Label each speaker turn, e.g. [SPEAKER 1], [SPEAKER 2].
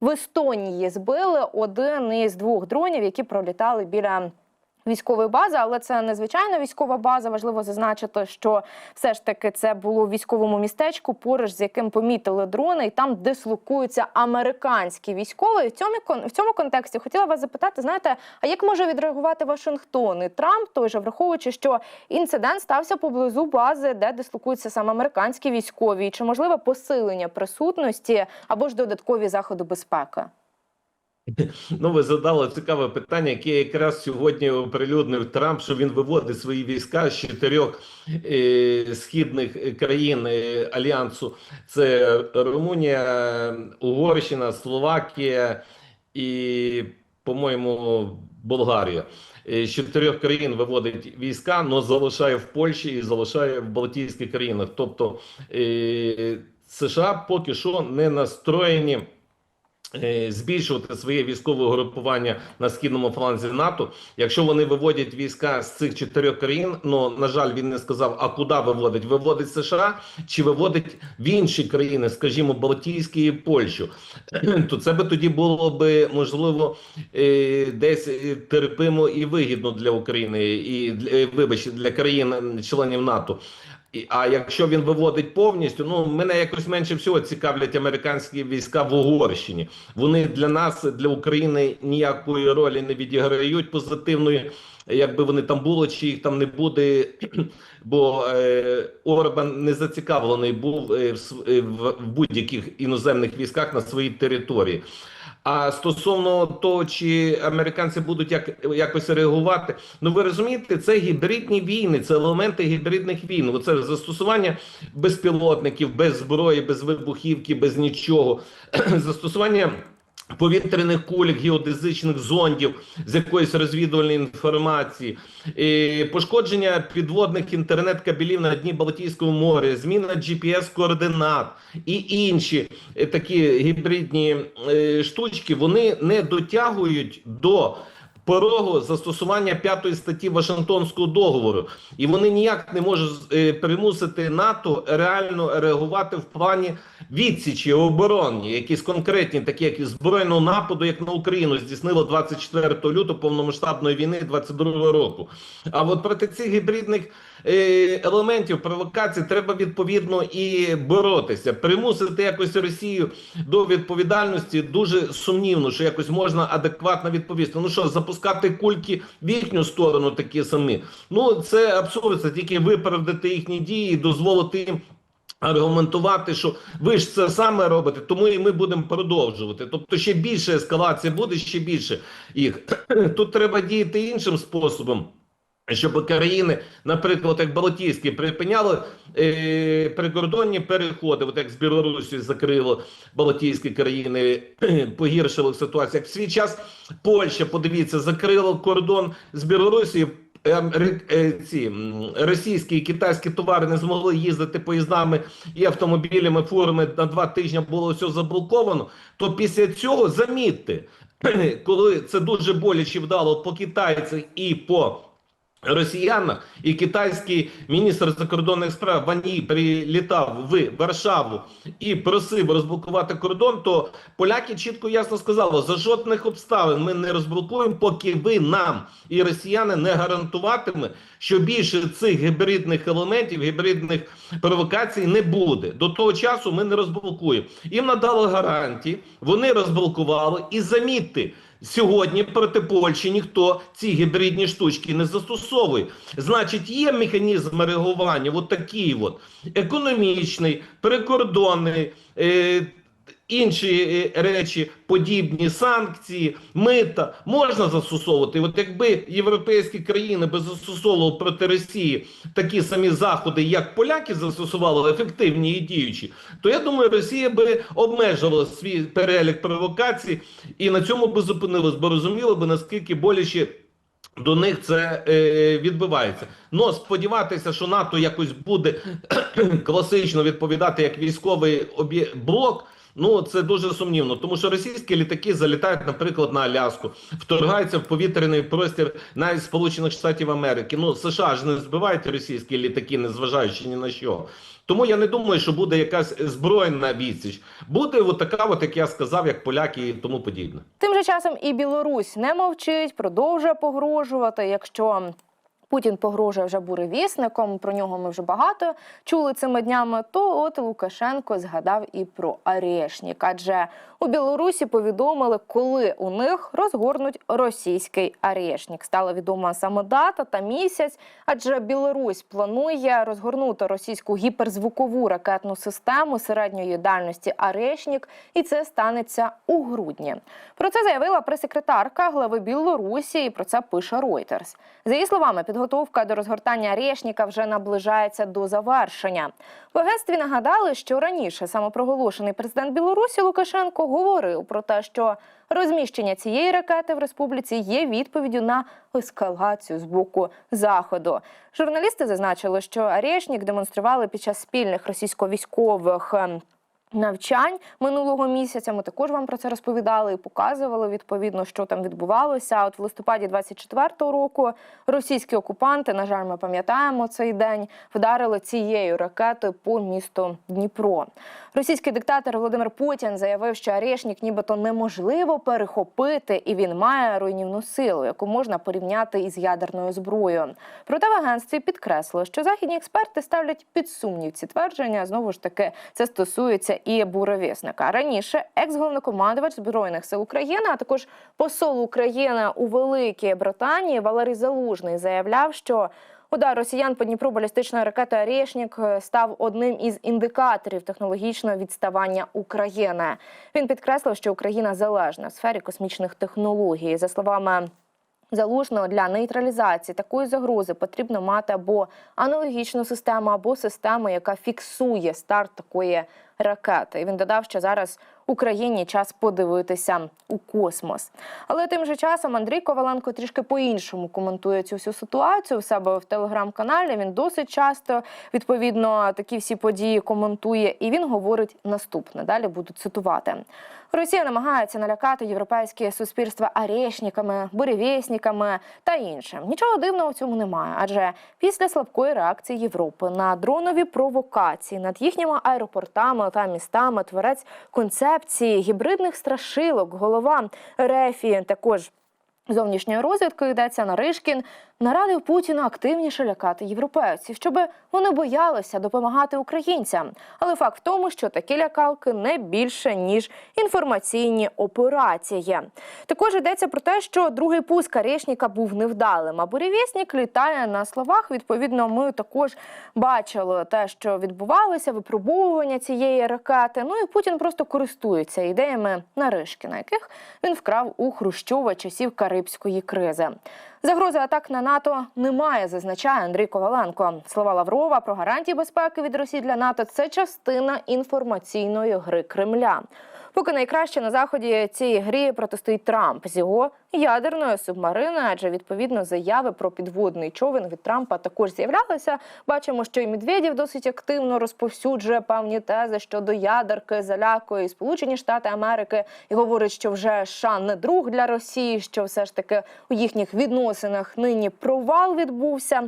[SPEAKER 1] В Естонії збили один із двох дронів, які пролітали біля військової бази, але це не звичайна військова база. Важливо зазначити, що все ж таки це було в військовому містечку, поруч з яким помітили дрони, і там дислокуються американські військові. В цьому в цьому контексті хотіла вас запитати: знаєте, а як може відреагувати Вашингтон і Трамп, той же враховуючи, що інцидент стався поблизу бази, де дислокуються саме американські військові, і чи можливе посилення присутності або ж додаткові заходи безпеки?
[SPEAKER 2] Ну, ви задали цікаве питання, яке якраз сьогодні оприлюднив Трамп, що він виводить свої війська з чотирьох е, східних країн е, альянсу: це Румунія, Угорщина, Словакія і, по-моєму, Болгарія. Е, З чотирьох країн виводить війська, але залишає в Польщі і залишає в Балтійських країнах. Тобто е, США поки що не настроєні збільшувати своє військове групування на східному фланзі НАТО. Якщо вони виводять війська з цих чотирьох країн, ну на жаль, він не сказав, а куди виводить? Виводить США чи виводить в інші країни, скажімо, Балтійські і Польщу, то це би тоді було би можливо е, десь е, терпимо і вигідно для України, і для- е, вибачте, для країн-членів НАТО. А якщо він виводить повністю, ну мене якось менше всього цікавлять американські війська в Угорщині. Вони для нас, для України, ніякої ролі не відіграють позитивної, якби вони там були, чи їх там не буде. Бо е, Орбан не зацікавлений був е, в, е, в, в будь-яких іноземних військах на своїй території. А стосовно того, чи американці будуть як, якось реагувати, ну ви розумієте, це гібридні війни, це елементи гібридних війн. Це застосування безпілотників, без зброї, без вибухівки, без нічого, застосування. Повітряних куль, геодезичних зондів з якоїсь розвідувальної інформації, і пошкодження підводних інтернет-кабелів на дні Балтійського моря, зміна GPS-координат і інші е, такі гібридні е, штучки, вони не дотягують до порогу застосування п'ятої статті Вашингтонського договору, і вони ніяк не можуть е, примусити НАТО реально реагувати в плані відсічі оборонні, якісь конкретні, такі як і збройного нападу, як на Україну здійснило 24 лютого повномасштабної війни 22 року. А от проти цих гібридних е, елементів провокацій треба відповідно і боротися, примусити якось Росію до відповідальності дуже сумнівно, що якось можна адекватно відповісти. Ну що, запускати кульки в їхню сторону такі самі. Ну це абсурд, це тільки виправдати їхні дії і дозволити їм. Аргументувати, що ви ж це саме робите, тому і ми будемо продовжувати. Тобто, ще більше ескалація буде, ще більше їх. Тут треба діяти іншим способом. Щоб країни, наприклад, як Балтійські, припиняли е, прикордонні переходи, от як з Білорусі закрило Балтійські країни, погіршили ситуацію. Як в свій час Польща, подивіться, закрила кордон з Білорусі. Ці російські і китайські товари не змогли їздити поїздами і автомобілями, фурами на два тижні було все заблоковано. То після цього замітьте, коли це дуже боляче вдало по китайцях і по росіянах, і китайський міністр закордонних справ Ваній прилітав в Варшаву і просив розблокувати кордон, то поляки чітко ясно сказали, за жодних обставин ми не розблокуємо, поки ви нам і росіяни не гарантуватиме, що більше цих гібридних елементів, гібридних провокацій не буде. До того часу ми не розблокуємо. Їм надали гарантії, вони розблокували і замітьте. Сьогодні проти Польщі ніхто ці гібридні штучки не застосовує. Значить, є механізм реагування, от такий от економічний, прикордонний, е, інші е, речі, подібні санкції, мита можна застосовувати. От якби європейські країни би застосовували проти Росії такі самі заходи, як поляки застосували, ефективні і діючі, то я думаю, Росія би обмежила свій перелік провокацій і на цьому би зупинилась, бо розуміла би наскільки боляче. До них це е, відбувається. Ну сподіватися, що НАТО якось буде класично відповідати як військовий блок. Ну це дуже сумнівно, тому що російські літаки залітають, наприклад, на Аляску, вторгаються в повітряний простір навіть Сполучених Штатів Америки. Ну США ж не збивають російські літаки, незважаючи ні на що. Тому я не думаю, що буде якась збройна відсіч. Буде от така, от як я сказав, як поляки і тому подібне.
[SPEAKER 1] Тим же часом і Білорусь не мовчить, продовжує погрожувати. Якщо Путін погрожує вже буревісником, про нього ми вже багато чули цими днями. То от Лукашенко згадав і про Арешнік. Адже у Білорусі повідомили, коли у них розгорнуть російський Арешнік. Стала відома саме дата та місяць. Адже Білорусь планує розгорнути російську гіперзвукову ракетну систему середньої дальності Арешнік, і це станеться у грудні. Про це заявила прес-секретарка глави Білорусі, і про це пише Reuters. За її словами, підготовка до розгортання Арешніка вже наближається до завершення. В агентстві нагадали, що раніше самопроголошений президент Білорусі Лукашенко говорив про те, що розміщення цієї ракети в республіці є відповіддю на ескалацію з боку заходу. Журналісти зазначили, що Арешнік демонстрували під час спільних російсько-військових. Навчань минулого місяця ми також вам про це розповідали і показували відповідно, що там відбувалося. От в листопаді 24-го року російські окупанти, на жаль, ми пам'ятаємо цей день, вдарили цією ракетою по місту Дніпро. Російський диктатор Володимир Путін заявив, що Арешнік нібито неможливо перехопити, і він має руйнівну силу, яку можна порівняти із ядерною зброєю. Проте в агентстві підкреслили, що західні експерти ставлять під сумнів ці твердження. Знову ж таки, це стосується і буревісника. Раніше екс-головнокомандувач збройних сил України, а також посол України у Великій Британії Валерій Залужний заявляв, що Удар росіян по Дніпру балістичною ракетою «Орешнік» став одним із індикаторів технологічного відставання України. Він підкреслив, що Україна залежна в сфері космічних технологій. За словами Залужного для нейтралізації такої загрози потрібно мати або аналогічну систему, або систему, яка фіксує старт такої ракети. І він додав, що зараз Україні час подивитися у космос. Але тим же часом Андрій Коваленко трішки по-іншому коментує цю всю ситуацію в себе в телеграм-каналі. Він досить часто відповідно такі всі події коментує, і він говорить наступне. Далі буду цитувати. Росія намагається налякати європейське суспільство арешниками, буревісниками та іншим. Нічого дивного в цьому немає, адже після слабкої реакції Європи на дронові провокації над їхніми аеропортами та містами творець концепції гібридних страшилок, голова Рефі також. Зовнішньої розвідки йдеться Наришкін нарадив Путіна активніше лякати європейців, щоб вони боялися допомагати українцям. Але факт в тому, що такі лякалки не більше ніж інформаційні операції. Також йдеться про те, що другий пуск Арешніка був невдалим. А буревісник літає на словах. Відповідно, ми також бачили те, що відбувалося, випробовування цієї ракети. Ну і Путін просто користується ідеями Наришкіна, яких він вкрав у Хрущова часів Карибської кризи. Загрози атак на НАТО немає, зазначає Андрій Коваленко. Слова Лаврова про гарантії безпеки від Росії для НАТО це частина інформаційної гри Кремля. Поки найкраще на заході цієї грі протистоїть Трамп з його ядерною субмариною, адже відповідно заяви про підводний човен від Трампа також з'являлися. Бачимо, що і Медведєв досить активно розповсюджує певні тези щодо ядерки, залякує Сполучені Штати Америки і говорить, що вже США не друг для Росії, що все ж таки у їхніх відносинах нині провал відбувся.